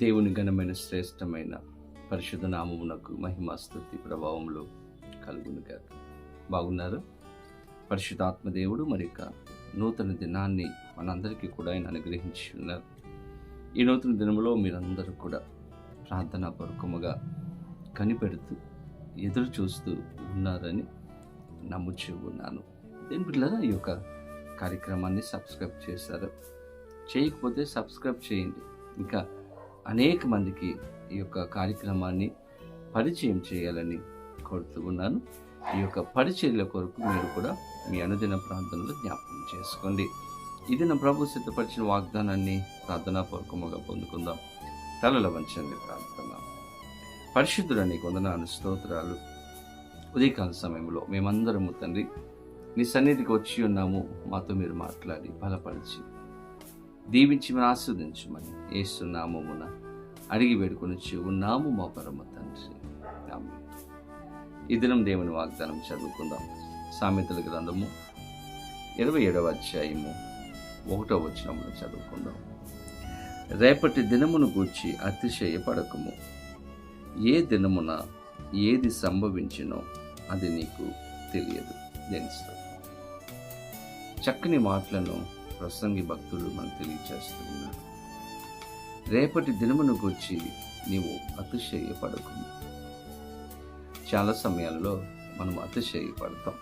దేవుని ఘనమైన శ్రేష్టమైన పరిశుద్ధ నామమునకు మహిమ స్థుతి ప్రభావంలో కలుగును గాక బాగున్నారు? పరిశుద్ధాత్మ దేవుడు మరి యొక్క నూతన దినాన్ని మనందరికీ కూడా ఆయన అనుగ్రహించి ఉన్నారు. ఈ నూతన దినములో మీరందరూ కూడా ప్రార్థనా పూర్వకముగా కనిపెడుతూ ఎదురు చూస్తూ ఉన్నారని నమ్ముచూ ఉన్నాను. దీని పిల్లరా ఈ యొక్క కార్యక్రమాన్ని సబ్స్క్రైబ్ చేశారు? చేయకపోతే సబ్స్క్రైబ్ చేయండి. ఇంకా అనేక మందికి ఈ యొక్క కార్యక్రమాన్ని పరిచయం చేయాలని కోరుతూ ఉన్నాను. ఈ యొక్క పరిచర్ల కొరకు మీరు కూడా మీ అనుదిన ప్రాంతంలో జ్ఞాపకం చేసుకోండి. ఇది నా ప్రభు సిద్ధపరిచిన వాగ్దానాన్ని ప్రార్థనాపూర్వకముగా పొందుకుందాం. తలల వంచండి ప్రార్థన పరిశుద్ధుడని కొందనాను స్తోత్రాలు. ఉదయకాల సమయంలో మేమందరము తండ్రి నీ సన్నిధికి వచ్చి ఉన్నాము. మాతో మీరు మాట్లాడి బలపరిచి దీవించి మన ఆస్వాదించమని ఏసునామమున అడిగి వేడుకొని ఉన్నాము మా పరమ తండ్రి. ఈ దినం దేవుని వాగ్దానం చదువుకుందాం. సామెతల గ్రంథము ఇరవై ఏడవ అధ్యాయము ఒకటో వచనమును చదువుకుందాం. రేపటి దినమును గూర్చి అతిశయపడకము. ఏ దినమున ఏది సంభవించినో అది నీకు తెలియదు. తెలుస్తుంది చక్కని మాటలను ప్రసంగి భక్తులు మనకు తెలియచేస్తున్నారు రేపటి దినమును గూర్చి నీవు అతిశయపడకు. చాలా సమయాల్లో మనం అతిశయపడతాం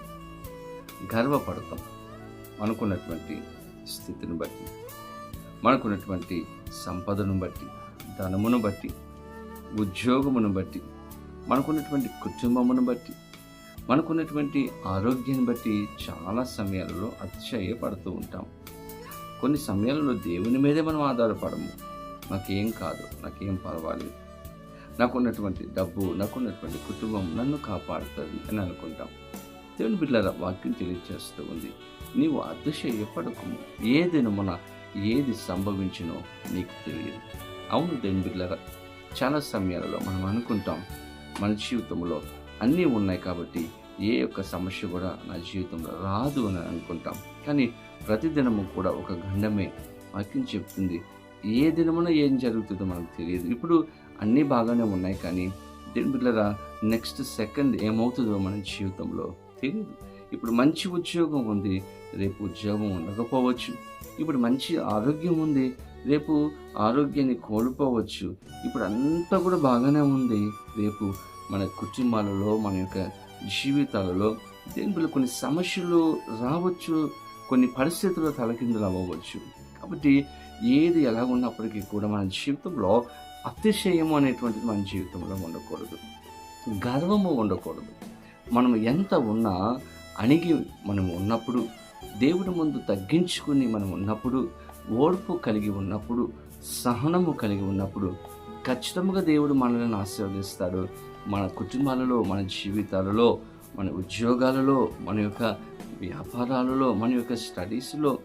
గర్వపడతాం మనకున్నటువంటి స్థితిని బట్టి మనకున్నటువంటి సంపదను బట్టి ధనమును బట్టి ఉద్యోగమును బట్టి మనకున్నటువంటి కుటుంబమును బట్టి మనకున్నటువంటి ఆరోగ్యాన్ని బట్టి చాలా సమయాలలో అతిశయపడుతూ ఉంటాం. కొన్ని సమయంలో దేవుని మీదే మనం ఆధారపడము. నాకేం కాదు నాకేం పర్వాలేదు. నాకున్నటువంటి డబ్బు నాకున్నటువంటి కుటుంబం నన్ను కాపాడుతుంది అని అనుకుంటాం. దేవుని బిడ్డల వాక్యం తెలియజేస్తూ ఉంది. నీవు అతిశయపడకము. ఏ మన ఏది సంభవించినో నీకు తెలియదు. అవును దేవుని బిడ్డల చాలా సమయాలలో మనం అనుకుంటాం మన జీవితంలో అన్నీ ఉన్నాయి కాబట్టి ఏ యొక్క సమస్య కూడా నా జీవితంలో రాదు అని అనుకుంటాం. కానీ ప్రతిదినము కూడా ఒక గండమే వాక్యం చెప్తుంది. ఏ దినమున ఏం జరుగుతుందో మనకు తెలియదు. ఇప్పుడు అన్నీ బాగానే ఉన్నాయి కానీ దీని బిడ్డరా నెక్స్ట్ సెకండ్ ఏమవుతుందో మన జీవితంలో తెలియదు. ఇప్పుడు మంచి ఉద్యోగం ఉంది రేపు ఉద్యోగం ఉండకపోవచ్చు. ఇప్పుడు మంచి ఆరోగ్యం ఉంది రేపు ఆరోగ్యాన్ని కోల్పోవచ్చు. ఇప్పుడు అంతా కూడా బాగానే ఉంది. రేపు మన కుటుంబాలలో మన యొక్క జీవితాలలో దేని వల్ల కొన్ని సమస్యలు రావచ్చు కొన్ని పరిస్థితుల్లో తలకిందులు అవ్వవచ్చు. కాబట్టి ఏది ఎలా ఉన్నప్పటికీ కూడా మన జీవితంలో అతిశయము అనేటువంటిది మన జీవితంలో ఉండకూడదు. గర్వము ఉండకూడదు. మనం ఎంత ఉన్నా అణిగి మనం ఉన్నప్పుడు దేవుడి ముందు తగ్గించుకుని మనం ఉన్నప్పుడు ఓర్పు కలిగి ఉన్నప్పుడు సహనము కలిగి ఉన్నప్పుడు ఖచ్చితంగా దేవుడు మనల్ని ఆశీర్వదిస్తాడు. మన కుటుంబాలలో మన జీవితాలలో మన ఉద్యోగాలలో మన యొక్క వ్యాపారాలలో మన యొక్క స్టడీస్లో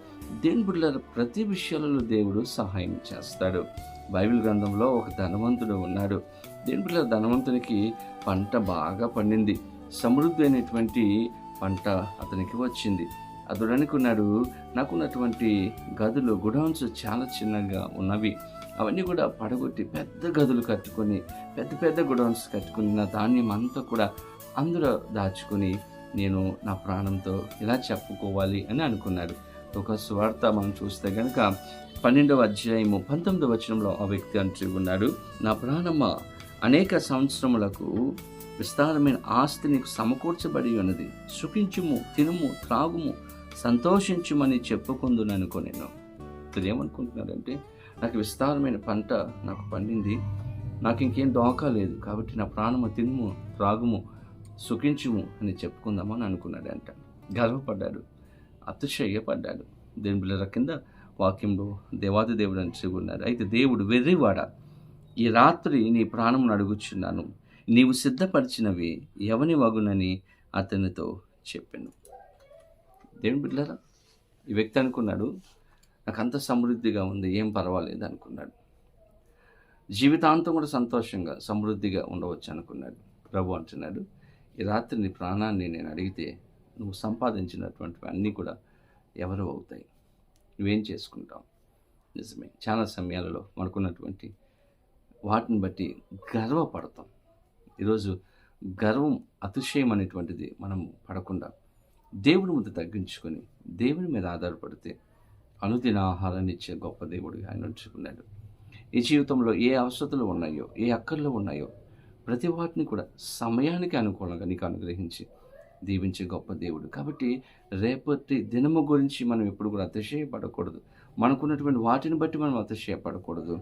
దేని బిడ్డల ప్రతి విషయాలలో దేవుడు సహాయం చేస్తాడు. బైబిల్ గ్రంథంలో ఒక ధనవంతుడు ఉన్నాడు. దేని బిడ్డల ధనవంతునికి పంట బాగా పండింది. సమృద్ధి అయినటువంటి పంట అతనికి వచ్చింది. అతడు అనుకున్నాడు నాకున్నటువంటి గదులు గుడౌన్స్ చాలా చిన్నగా ఉన్నవి. అవన్నీ కూడా పడగొట్టి పెద్ద గదులు కట్టుకొని పెద్ద పెద్ద గుడౌన్స్ కట్టుకుని నా ధాన్యం అంతా కూడా అందులో దాచుకొని నేను నా ప్రాణంతో ఇలా చెప్పుకోవాలి అని అనుకున్నాడు. ఒక స్వార్థ మనం చూస్తే కనుక పన్నెండవ అధ్యాయము పంతొమ్మిదవ వచనంలో ఆ వ్యక్తి అంటూ ఉన్నాడు నా ప్రాణమ్మ అనేక సంవత్సరములకు విస్తారమైన ఆస్తి నీకు సమకూర్చబడి ఉన్నది. సుఖించుము తినుము త్రాగుము సంతోషించుమని చెప్పుకుందును అనుకోనేను ఇప్పుడు ఏమనుకుంటున్నారంటే నాకు విస్తారమైన పంట నాకు పండింది. నాకు ఇంకేం దోకా లేదు. కాబట్టి నా ప్రాణము తినుము త్రాగుము సుఖించుము అని చెప్పుకుందామని అంట. గర్వపడ్డాడు. అతిశయపడ్డాడు. దేని బిళ్ళ కింద వాక్యంలో దేవాది దేవుడు అని చెబున్నాడు అయితే దేవుడు వెర్రివాడ ఈ రాత్రి నీ ప్రాణమును అడుగుచున్నాను. నీవు సిద్ధపరిచినవి ఎవని వగునని అతనితో చెప్పాను. దేవుని బిడ్డలారా ఈ వ్యక్తి అనుకున్నాడు నాకు అంత సమృద్ధిగా ఉంది ఏం పర్వాలేదు అనుకున్నాడు. జీవితాంతం కూడా సంతోషంగా సమృద్ధిగా ఉండవచ్చు అనుకున్నాడు. ప్రభు అంటున్నాడు ఈ రాత్రి నీ ప్రాణాన్ని నేను అడిగితే నువ్వు సంపాదించినటువంటివి అన్నీ కూడా ఎవరు అవుతాయి. నువ్వేం చేసుకుంటావు? నిజమే. చాలా సమయాలలో మనకున్నటువంటి వాటిని బట్టి గర్వపడతాం. ఈరోజు గర్వం అతిశయం అనేటువంటిది మనం పడకుండా దేవుని ముందు తగ్గించుకొని దేవుని మీద ఆధారపడితే అనుదిన ఆహారాన్ని ఇచ్చే గొప్ప దేవుడు ఆయన ఉంచుకున్నాడు. ఈ జీవితంలో ఏ అవసరతలు ఉన్నాయో ఏ అక్కర్లు ఉన్నాయో ప్రతి వాటిని కూడా సమయానికి అనుకూలంగా నీకు అనుగ్రహించి దీవించే గొప్ప దేవుడు. కాబట్టి రేపటి దినము గురించి మనం ఎప్పుడు కూడా అతిశయపడకూడదు. మనకున్నటువంటి వాటిని బట్టి మనం అతిశయపడకూడదు.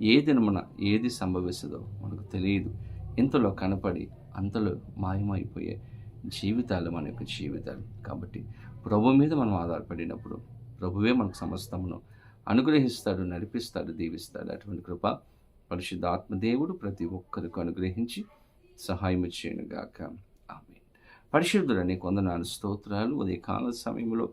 ఏ దినమున ఏది సంభవిస్తుందో మనకు తెలియదు. ఇంతలో కనపడి అంతలో మాయమైపోయే జీవితాలు మన యొక్క జీవితాలు. కాబట్టి ప్రభు మీద మనం ఆధారపడినప్పుడు ప్రభువే మనకు సమస్తమును అనుగ్రహిస్తాడు నడిపిస్తాడు దీవిస్తాడు. అటువంటి కృప పరిశుద్ధ ఆత్మదేవుడు ప్రతి ఒక్కరికి అనుగ్రహించి సహాయం చేయనుగాక. ఆమె పరిశుద్ధులని కొందనాలు స్తోత్రాలు. ఉదయకాల సమయంలో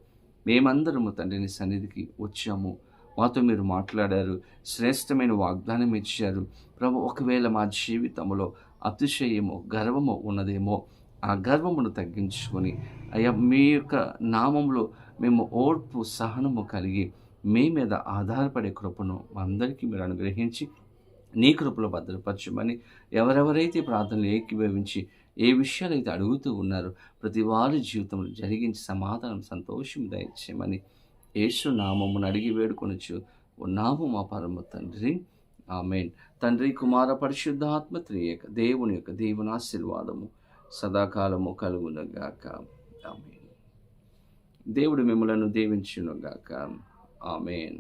మేమందరము తండ్రిని సన్నిధికి వచ్చాము. మాతో మీరు మాట్లాడారు శ్రేష్టమైన వాగ్దానం ఇచ్చారు. ప్రభు ఒకవేళ మా జీవితంలో అతిశయమో గర్వము ఉన్నదేమో ఆ గర్వమును తగ్గించుకొని అయ్యా మీ యొక్క నామంలో మేము ఓర్పు సహనము కలిగి మీ మీద ఆధారపడే కృపను అందరికీ మీరు అనుగ్రహించి నీ కృపలో భద్రపరచమని ఎవరెవరైతే ప్రార్థనలు ఏకీభవించి ఏ విషయాలు అయితే అడుగుతూ ఉన్నారో ప్రతి వారి జీవితంలో జరిగించి సమాధానం సంతోషం దయచేయమని యేసు నామమును అడిగి వేడుకొనొచ్చు ఉన్నాము మా పరమ తండ్రి. ఆమెన్. తండ్రి కుమార పరిశుద్ధాత్మ త్రియక దేవుని యొక్క దేవుని ఆశీర్వాదము. సదాకాలము కలుగునగాక. ఆమెన్. దేవుడు మిమ్మలను దీవించునుగాక. ఆమెన్.